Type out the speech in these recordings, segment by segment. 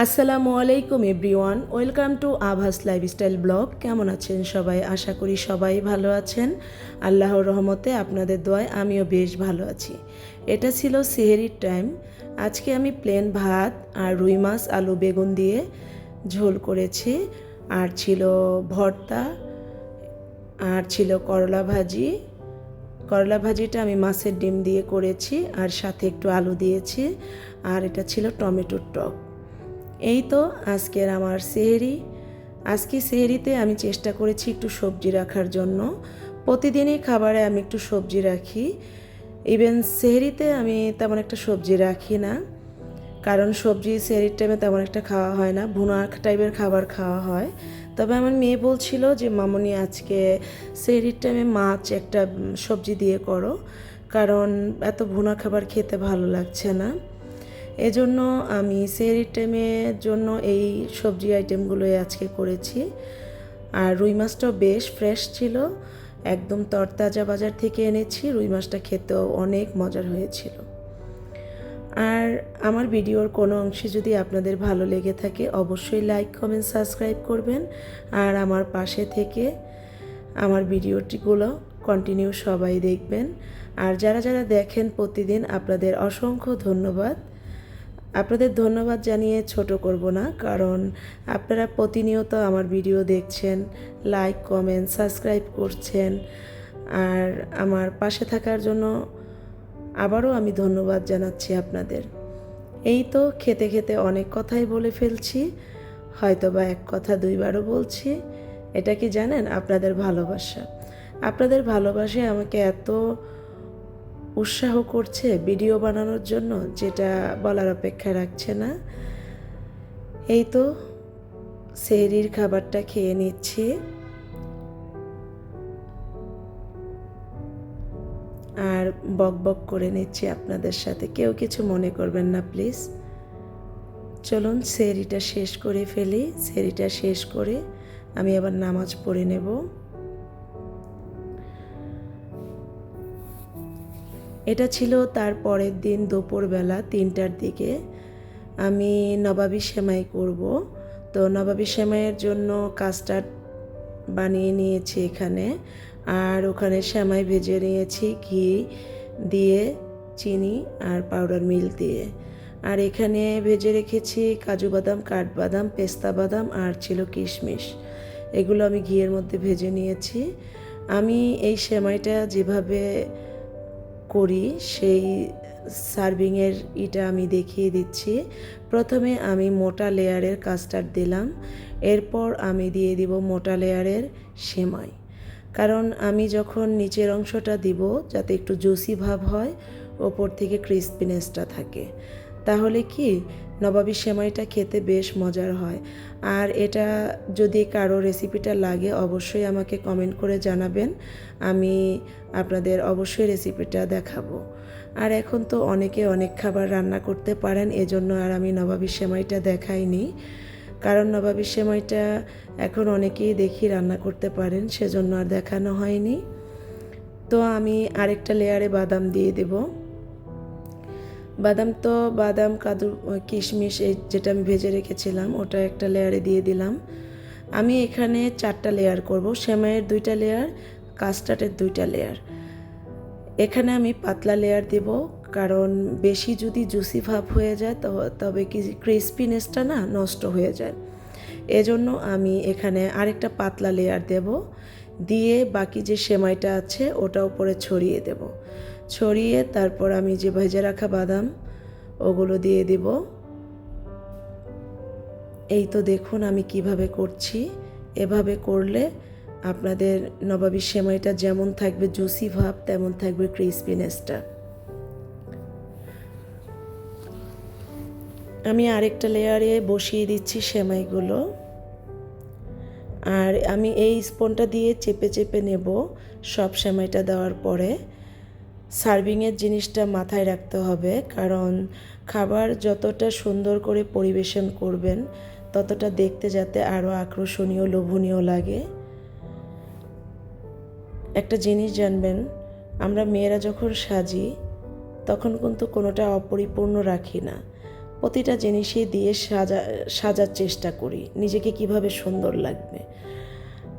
আসসালামু আলাইকুম everyone, welcome to Abhas lifestyle blog. কেমন আছেন সবাই? আশা করি সবাই ভালো আছেন। আল্লাহর রহমতে আপনাদের দোয়ায় আমিও বেশ ভালো আছি। এটা ছিল সেহেরির টাইম আজকে আমি প্লেন ভাত আর রুই মাছ, আলু, বেগুন দিয়ে ঝোল করেছি। আর ছিল ভর্তা, আর ছিল করলা ভাজি। করলা ভাজিটা আমি মাছের ডিম দিয়ে করেছি, আর সাথে একটু আলু দিয়েছি। আর এটা ছিল টমেটোর টক। এই তো আজকের আমার সেহেরি। আজকে সেহেরিতে আমি চেষ্টা করেছি একটু সবজি রাখার জন্য। প্রতিদিনই খাবারে আমি একটু সবজি রাখি। ইভেন সেহেরিতে আমি তেমন একটা সবজি রাখি না। কারণ সবজি সেহরির টাইমে তেমন একটা খাওয়া হয় না। ভুনা টাইপের খাবার খাওয়া হয়। তবে আমার মেয়ে বলছিল যে, মামনি, আজকে সেহরির টাইমে মাছ একটা সবজি দিয়ে করো। কারণ এত ভুনা খাবার খেতে ভালো লাগছে না। এজন্য আমি সেহরির টাইমের জন্য এই সবজি আইটেমগুলোই আজকে করেছি। আর রুই মাছটাও বেশ ফ্রেশ ছিল। একদম তরতাজা বাজার থেকে এনেছি। রুই মাছটা খেতেও অনেক মজার হয়েছিল। আর আমার ভিডিওর কোনো অংশে যদি আপনাদের ভালো লেগে থাকে, অবশ্যই লাইক কমেন্ট সাবস্ক্রাইব করবেন। আর আমার পাশে থেকে আমার ভিডিওটিগুলো কন্টিনিউ সবাই দেখবেন। আর যারা যারা দেখেন প্রতিদিন, আপনাদের অসংখ্য ধন্যবাদ। আপনাদের ধন্যবাদ জানিয়ে ছোট করব না, কারণ আপনারা প্রতিনিয়ত আমার ভিডিও দেখছেন লাইক কমেন্ট সাবস্ক্রাইব করছেন, আর আমার পাশে থাকার জন্য আবারও আমি ধন্যবাদ জানাচ্ছি আপনাদের। এই তো খেতে খেতে অনেক কথাই বলে ফেলছি হয়তো বা এক কথা দুইবারও বলছি, এটা কি জানেন? আপনাদের ভালোবাসা। আপনাদের ভালোবাসায় আমাকে এত উৎসাহ করছে ভিডিও বানানোর জন্য, যেটা বলার অপেক্ষা রাখছে না। এই তো, সেহরির খাবারটা খেয়ে নিচ্ছি। আর বক বক করে নিচ্ছি আপনাদের সাথে। কেউ কিছু মনে করবেন না, প্লিজ। চলুন সেরিটা শেষ করে ফেলি। সেরিটা শেষ করে আমি আবার নামাজ পড়ে নেব। এটা ছিল তার পরের দিন দুপুরবেলা তিনটার দিকে। আমি নবাবি সেমাই করব। তো নবাবি সেমাইয়ের জন্য কাস্টার্ড বানিয়ে নিয়েছি এখানে। আর ওখানে সেমাই ভেজে নিয়েছি ঘি দিয়ে, চিনি আর পাউডার মিল্ক দিয়ে। আর এখানে ভেজে রেখেছি কাজু বাদাম, কাঠবাদাম, পেস্তা বাদাম আর ছিল কিশমিশ। এগুলো আমি ঘিয়ের মধ্যে ভেজে নিয়েছি। আমি এই সেমাইটা যেভাবে করি, সেই সার্ভিংয়ের ইটা আমি দেখিয়ে দিচ্ছি। প্রথমে আমি মোটা লেয়ারের কাস্টার্ড দিলাম, এরপর আমি দিয়ে দিব মোটা লেয়ারের সেমাই। কারণ আমি যখন নিচের অংশটা দিব, যাতে একটু জুসি ভাব হয়, ওপর থেকে ক্রিসপিনেসটা থাকে। তাহলে কি? নবাবী সেমাইটা খেতে বেশ মজার হয়। আর এটা যদি কারও রেসিপিটা লাগে, অবশ্যই আমাকে কমেন্ট করে জানাবেন। আমি আপনাদের অবশ্যই রেসিপিটা দেখাবো। আর এখন তো অনেকে অনেক খাবার রান্না করতে পারেন, এজন্য আর আমি নবাবী সেমাইটা দেখাইনি। কারণ নবাবী সেমাইটা এখন অনেকেই দেখি রান্না করতে পারেন, সেজন্য আর দেখানো হয়নি। তো আমি আরেকটা লেয়ারে বাদাম দিয়ে দেবো। বাদাম তো বাদাম, কাদু কিশমিশ এই যেটা আমি ভেজে রেখেছিলাম, ওটা একটা লেয়ারে দিয়ে দিলাম। আমি এখানে চারটা লেয়ার করব, সেমাইয়ের দুইটা লেয়ার কাস্টার্ডের দুইটা লেয়ার এখানে আমি পাতলা লেয়ার দেব, কারণ বেশি যদি জুসি ভাব হয়ে যায় তবে কি ক্রিসপিনেসটা না নষ্ট হয়ে যায়। এজন্য আমি এখানে আরেকটা পাতলা লেয়ার দেব, দিয়ে বাকি যে সেমাইটা আছে, ওটা উপরে ছড়িয়ে দেবো। ছড়িয়ে তারপর আমি যে ভেজে রাখা বাদাম, ওগুলো দিয়ে দিব। এই তো দেখুন আমি কীভাবে করছি। এভাবে করলে আপনাদের নবাবী সেমাইটা যেমন থাকবে জুসি ভাব, তেমন থাকবে ক্রিসপিনেসটা। আমি আরেকটা লেয়ারে বসিয়ে দিচ্ছি সেমাইগুলো। আর আমি এই স্পনটা দিয়ে চেপে চেপে নেব সব সেমাইটা দেওয়ার পরে। সার্ভিংয়ের জিনিসটা মাথায় রাখতে হবে, কারণ খাবার যতটা সুন্দর করে পরিবেশন করবেন, ততটা দেখতে যাতে আরও আকর্ষণীয়, লোভনীয় লাগে। একটা জিনিস জানবেন, আমরা মেয়েরা যখন সাজি, তখন কিন্তু কোনোটা অপরিপূর্ণ রাখি না। প্রতিটা জিনিসই দিয়ে সাজা, সাজার চেষ্টা করি, নিজেকে কীভাবে সুন্দর লাগবে।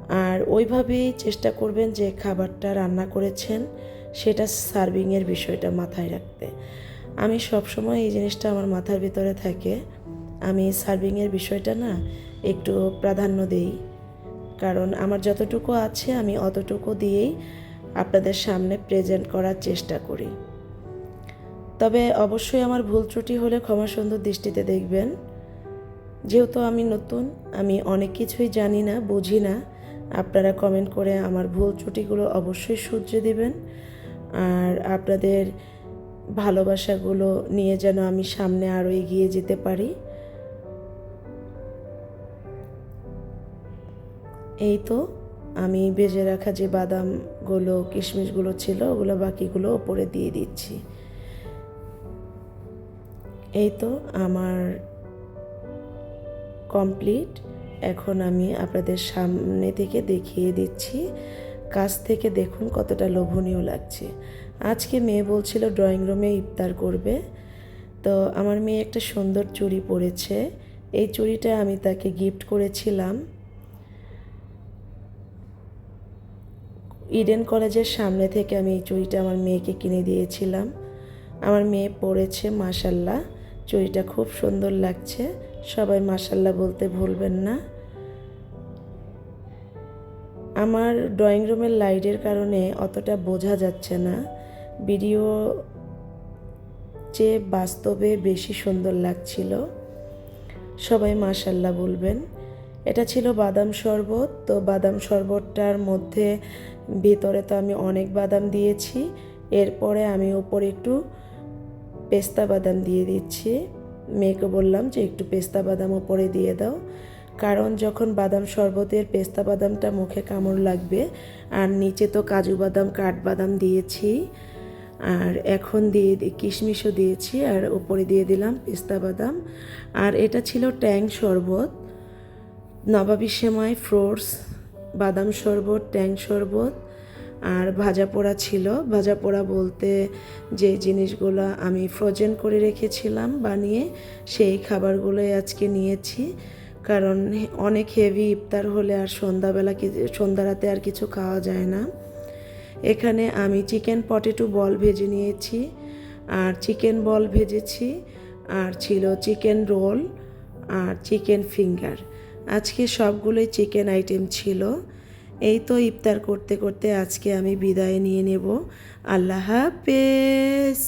আর ওইভাবেই চেষ্টা করবেন যে খাবারটা রান্না করেছেন সেটা সার্ভিংয়ের বিষয়টা মাথায় রাখতে। আমি সবসময় এই জিনিসটা আমার মাথার ভিতরে থাকে। আমি সার্ভিংয়ের বিষয়টা না একটু প্রাধান্য দিই। কারণ আমার যতটুকু আছে আমি অতটুকু দিয়েই আপনাদের সামনে প্রেজেন্ট করার চেষ্টা করি। তবে অবশ্যই আমার ভুল ত্রুটি হলে ক্ষমা সুন্দর দৃষ্টিতে দেখবেন। যেহেতু আমি নতুন, আমি অনেক কিছুই জানি না, বুঝি না। আপনারা কমেন্ট করে আমার ভুল ত্রুটিগুলো অবশ্যই শুধরে দিবেন। আর আপনাদের ভালোবাসাগুলো নিয়ে যেন আমি সামনে আরও এগিয়ে যেতে পারি। এই তো, আমি ভেজে রাখা যে বাদামগুলো, কিশমিশগুলো ছিল, ওগুলো বাকিগুলো ওপরে দিয়ে দিচ্ছি। এই তো, আমার কমপ্লিট এখন আমি আপনাদের সামনে থেকে দেখিয়ে দিচ্ছি কাছ থেকে দেখুন কতটা লোভনীয় লাগছে। আজকে মেয়ে বলছিল ড্রয়িং রুমে ইফতার করবে। তো আমার মেয়ে একটা সুন্দর চুড়ি পরেছে। এই চুড়িটা আমি তাকে গিফট করেছিলাম। ইডেন কলেজের সামনে থেকে আমি এই চুড়িটা আমার মেয়েকে কিনে দিয়েছিলাম। আমার মেয়ে পড়েছে মাসাল্লাহ চুড়িটা খুব সুন্দর লাগছে। সবাই মাসাল্লাহ বলতে ভুলবেন না। আমার ড্রয়িং রুমের লাইটের কারণে অতটা বোঝা যাচ্ছে না। ভিডিও চেয়ে বাস্তবে বেশি সুন্দর লাগছিল। সবাই মাসাল্লাহ বলবেন। এটা ছিল বাদাম শরবত, তো বাদাম শরবতটার মধ্যে ভিতরে তো আমি অনেক বাদাম দিয়েছি। এরপরে আমি ওপরে একটু পেস্তা বাদাম দিয়ে দিচ্ছি। মেয়েকে বললাম যে একটু পেস্তা বাদাম ওপরে দিয়ে দাও। কারণ যখন বাদাম শরবতের পেস্তা বাদামটা মুখে কামড় লাগবে, আর নিচে তো কাজু বাদাম কাঠবাদাম দিয়েছি, আর এখন দিয়ে কিশমিশও দিয়েছি, আর ওপরে দিয়ে দিলাম পেস্তা বাদাম। আর এটা ছিল ট্যাং শরবত, নবাবী সেমাই ফ্রুটস, বাদাম শরবত, ট্যাং শরবত, আর ভাজা পোড়া ছিল। ভাজা পোড়া বলতে যে জিনিসগুলো আমি ফ্রোজেন করে রেখেছিলাম বানিয়ে, সেই খাবারগুলোই আজকে নিয়েছি। কারণ অনেক হেভি ইফতার হলে আর সন্ধ্যাবেলা সন্ধ্যা রাতে আর কিছু খাওয়া যায় না। এখানে আমি চিকেন পটেটো বল ভেজে নিয়েছি, আর চিকেন বল ভেজেছি, আর ছিল চিকেন রোল আর চিকেন ফিঙ্গার আজকে সবগুলোই চিকেন আইটেম ছিল। এই তো ইফতার করতে করতে আজকে আমি বিদায় নিয়ে নেব। আল্লাহ হাফেজ।